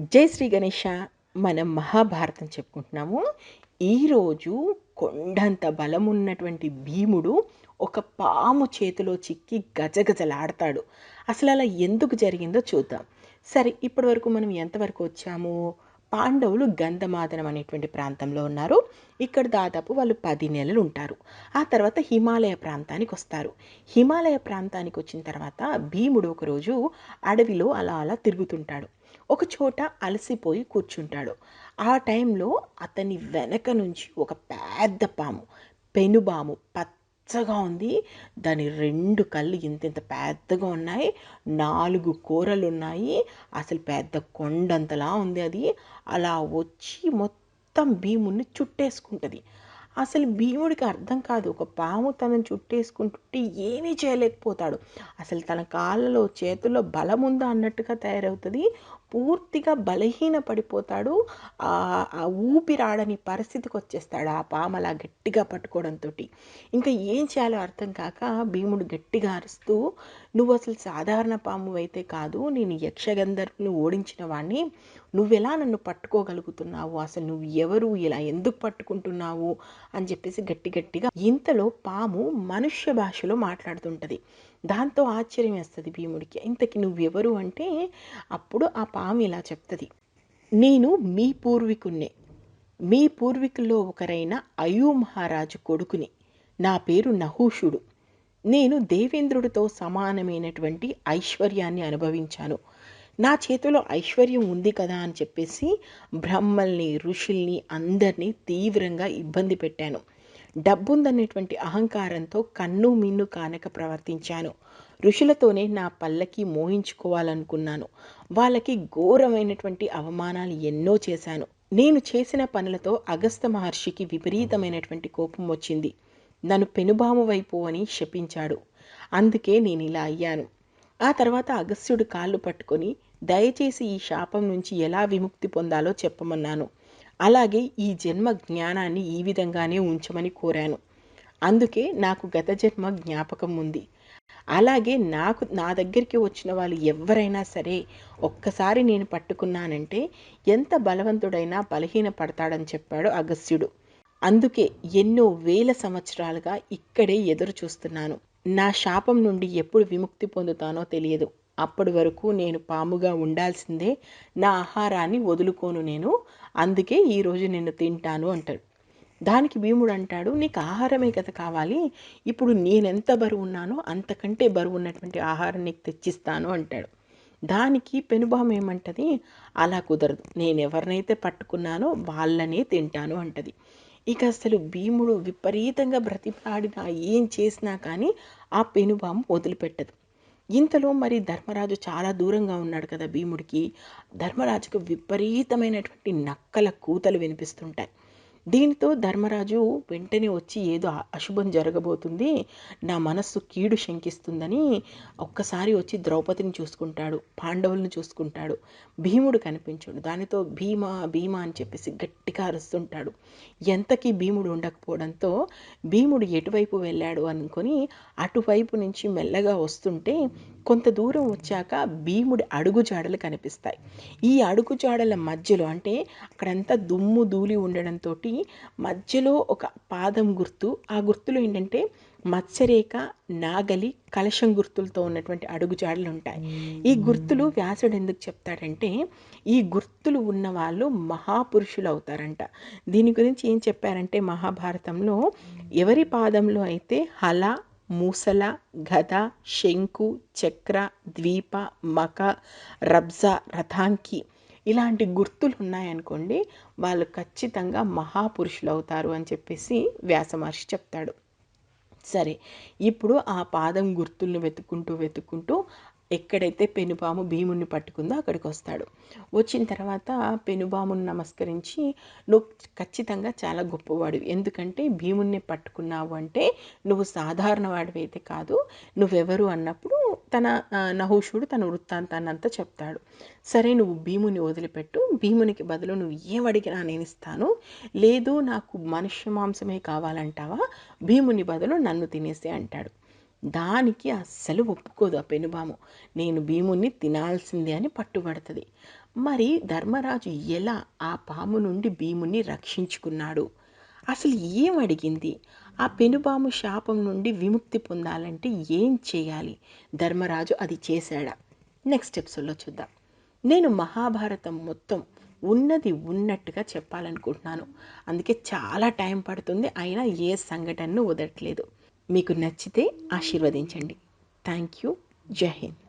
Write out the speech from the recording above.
జై శ్రీ గణేష మనం మహాభారతం చెప్పుకుంటున్నాము. ఈరోజు కొండంత బలం ఉన్నటువంటి భీముడు ఒక పాము చేతిలో చిక్కి గజగజలాడతాడు. అసలు అలా ఎందుకు జరిగిందో చూద్దాం. సరే ఇప్పటి వరకు మనం ఎంతవరకు వచ్చాము? పాండవులు గంధమాదనం అనేటువంటి ప్రాంతంలో ఉన్నారు. ఇక్కడ దాదాపు వాళ్ళు పది నెలలు ఉంటారు. ఆ తర్వాత హిమాలయ ప్రాంతానికి వస్తారు. హిమాలయ ప్రాంతానికి వచ్చిన తర్వాత భీముడు ఒకరోజు అడవిలో అలా అలా తిరుగుతుంటాడు. ఒక చోట అలసిపోయి కూర్చుంటాడు. ఆ టైంలో అతని వెనక నుంచి ఒక పెద్ద పాము పెనుబాము పచ్చగా ఉంది. దాని రెండు కళ్ళు ఇంత ఇంత పెద్దగా ఉన్నాయి. నాలుగు కూరలు ఉన్నాయి అసలు పెద్ద కొండంతలా ఉంది అది. అలా వచ్చి మొత్తం భీముని చుట్టేసుకుంటుంది. అసలు భీముడికి అర్థం కాదు. ఒక పాము తనని చుట్టేసుకుంటుంటే ఏమీ చేయలేకపోతాడు. అసలు తన కాళ్ళలో చేతుల్లో బలం ఉందా అన్నట్టుగా తయారవుతుంది. పూర్తిగా బలహీన పడిపోతాడు ఆ ఊపిరాడని పరిస్థితికి వచ్చేస్తాడు ఆ పాము అలా గట్టిగా పట్టుకోవడంతో ఇంకా ఏం చేయాలో అర్థం కాక భీముడు గట్టిగా అరుస్తూ నువ్వు అసలు సాధారణ పాము అయితే కాదు నేను యక్షగంధర్వుని ఓడించిన వాడిని నువ్వెలా నన్ను పట్టుకోగలుగుతున్నావు? అసలు నువ్వు ఎవరు? ఇలా ఎందుకు పట్టుకుంటున్నావు? అని చెప్పేసి గట్టి గట్టిగా ఇంతలో పాము మనుష్య భాషలో మాట్లాడుతుంటుంది. దాంతో ఆశ్చర్యం వేస్తుంది భీముడికి. ఇంతకి నువ్వెవరు అంటే అప్పుడు ఆ పాము ఇలా చెప్తుంది. నేను మీ పూర్వీకున్నే మీ పూర్వీకుల్లో ఒకరైన అయూ మహారాజు కొడుకుని. నా పేరు నహూషుడు. నేను దేవేంద్రుడితో సమానమైనటువంటి ఐశ్వర్యాన్ని అనుభవించాను. నా చేతిలో ఐశ్వర్యం ఉంది కదా అని చెప్పేసి బ్రహ్మల్ని ఋషుల్ని అందరినీ తీవ్రంగా ఇబ్బంది పెట్టాను. డబ్బుందనేటువంటి అహంకారంతో కన్ను మిన్ను కానక ప్రవర్తించాను. ఋషులతోనే నా పల్లకి మోహించుకోవాలనుకున్నాను. వాళ్ళకి ఘోరమైనటువంటి అవమానాలు ఎన్నో చేశాను. నేను చేసిన పనులతో అగస్త మహర్షికి విపరీతమైనటువంటి కోపం వచ్చింది. నన్ను పెనుబాము వైపు అని శపించాడు. అందుకే నేను ఇలా అయ్యాను. ఆ తర్వాత అగస్త్యుడు కాళ్ళు పట్టుకొని దయచేసి ఈ శాపం నుంచి ఎలా విముక్తి పొందాలో చెప్పమన్నాను. అలాగే ఈ జన్మ జ్ఞానాన్ని ఈ విధంగానే ఉంచమని కోరాను. అందుకే నాకు గత జన్మ జ్ఞాపకం ఉంది. అలాగే నాకు నా దగ్గరికి వచ్చిన వాళ్ళు ఎవరైనా సరే ఒక్కసారి నేను పట్టుకున్నానంటే ఎంత బలవంతుడైనా బలహీన పడతాడని చెప్పాడు అగస్త్యుడు. అందుకే ఎన్నో వేల సంవత్సరాలుగా ఇక్కడే ఎదురు చూస్తున్నాను నా శాపం నుండి ఎప్పుడు విముక్తి పొందుతానో తెలియదు. అప్పటి వరకు నేను పాముగా ఉండాల్సిందే నా ఆహారాన్ని వదులుకోను నేను అందుకే ఈరోజు నిన్ను తింటాను అంటాడు. దానికి భీముడు అంటాడు నీకు ఆహారమే కదా కావాలి ఇప్పుడు నేనెంత బరువు ఉన్నానో అంతకంటే బరువు ఉన్నటువంటి ఆహారం నీకు తెచ్చిస్తాను అంటాడు. దానికి పెనుభావం ఏమంటది అలా కుదరదు నేను ఎవరినైతే పట్టుకున్నానో వాళ్ళనే తింటాను అంటది. ఇక అసలు భీముడు విపరీతంగా బ్రతిపాడినా ఏం చేసినా కానీ ఆ పెనుభావం వదిలిపెట్టదు. ఇంతలో మరి ధర్మరాజు చాలా దూరంగా ఉన్నాడు కదా భీముడికి. ధర్మరాజుకు విపరీతమైనటువంటి నక్కల కూతలు వినిపిస్తుంటాయి. దీనితో ధర్మరాజు వెంటనే వచ్చి ఏదో అశుభం జరగబోతుంది. నా మనస్సు కీడు శంకిస్తుందని ఒక్కసారి వచ్చి ద్రౌపదిని చూసుకుంటాడు పాండవులను చూసుకుంటాడు భీముడు కనిపించాడు. దానితో భీమా భీమా అని చెప్పేసి గట్టిగా అరుస్తుంటాడు. ఎంతకీ భీముడు ఉండకపోవడంతో భీముడు ఎటువైపు వెళ్ళాడు అనుకొని అటువైపు నుంచి మెల్లగా వస్తుంటే కొంత దూరం వచ్చాక భీముడి అడుగుజాడలు కనిపిస్తాయి. ఈ అడుగుజాడల మధ్యలో అంటే అక్కడంతా దుమ్ము ధూళి ఉండడంతో మధ్యలో ఒక పాదం గుర్తు. ఆ గుర్తులో ఏంటంటే మత్స్యరేఖ నాగలి కలశం గుర్తులతో ఉన్నటువంటి అడుగుజాడలు ఉంటాయి. ఈ గుర్తులు వ్యాసుడు ఎందుకు చెప్తాడంటే ఈ గుర్తులు ఉన్న వాళ్ళు మహాపురుషులు అవుతారంట. దీని గురించి ఏం చెప్పారంటే మహాభారతంలో ఎవరి పాదంలో అయితే హల మూసల గద శంకు చక్ర ద్వీప మక రబ్జ రథాంకి ఇలాంటి గుర్తులు ఉన్నాయనుకోండి వాళ్ళు ఖచ్చితంగా మహాపురుషులు అవుతారు అని చెప్పేసి వ్యాసమహర్షి చెప్తాడు. సరే ఇప్పుడు ఆ పాదం గుర్తుల్ని వెతుక్కుంటూ వెతుక్కుంటూ ఎక్కడైతే పెనుపాము భీముని పట్టుకుందో అక్కడికి వస్తాడు వచ్చిన తర్వాత పెనుబామును నమస్కరించి నువ్వు ఖచ్చితంగా చాలా గొప్పవాడు ఎందుకంటే భీముణ్ణి పట్టుకున్నావు అంటే నువ్వు సాధారణ వాడివైతే కాదు. నువ్వెవరు అన్నప్పుడు తన నహుషుడు తన వృత్తాంతాన్ని అంతా చెప్తాడు. సరే నువ్వు భీముని వదిలిపెట్టు. భీమునికి బదులు నువ్వు ఏం అడిగినా నేను ఇస్తాను. లేదు నాకు మనుష్య మాంసమే కావాలంటావా? భీముని బదులు నన్ను తినేసి అంటాడు. దానికి అస్సలు ఒప్పుకోదు ఆ పెనుబాము. నేను భీముని తినాల్సిందే అని పట్టుబడుతుంది. మరి ధర్మరాజు ఎలా ఆ పాము నుండి భీముని రక్షించుకున్నాడు? అసలు ఏం అడిగింది? ఆ పెనుపాము శాపం నుండి విముక్తి పొందాలంటే ఏం చేయాలి? ధర్మరాజు అది చేశాడా? నెక్స్ట్ ఎపిసోడ్లో చూద్దాం. నేను మహాభారతం మొత్తం ఉన్నది ఉన్నట్టుగా చెప్పాలనుకుంటున్నాను. అందుకే చాలా టైం పడుతుంది. అయినా ఏ సంఘటనను వదలట్లేదు మీకు నచ్చితే ఆశీర్వదించండి. థ్యాంక్ యూ జై హింద్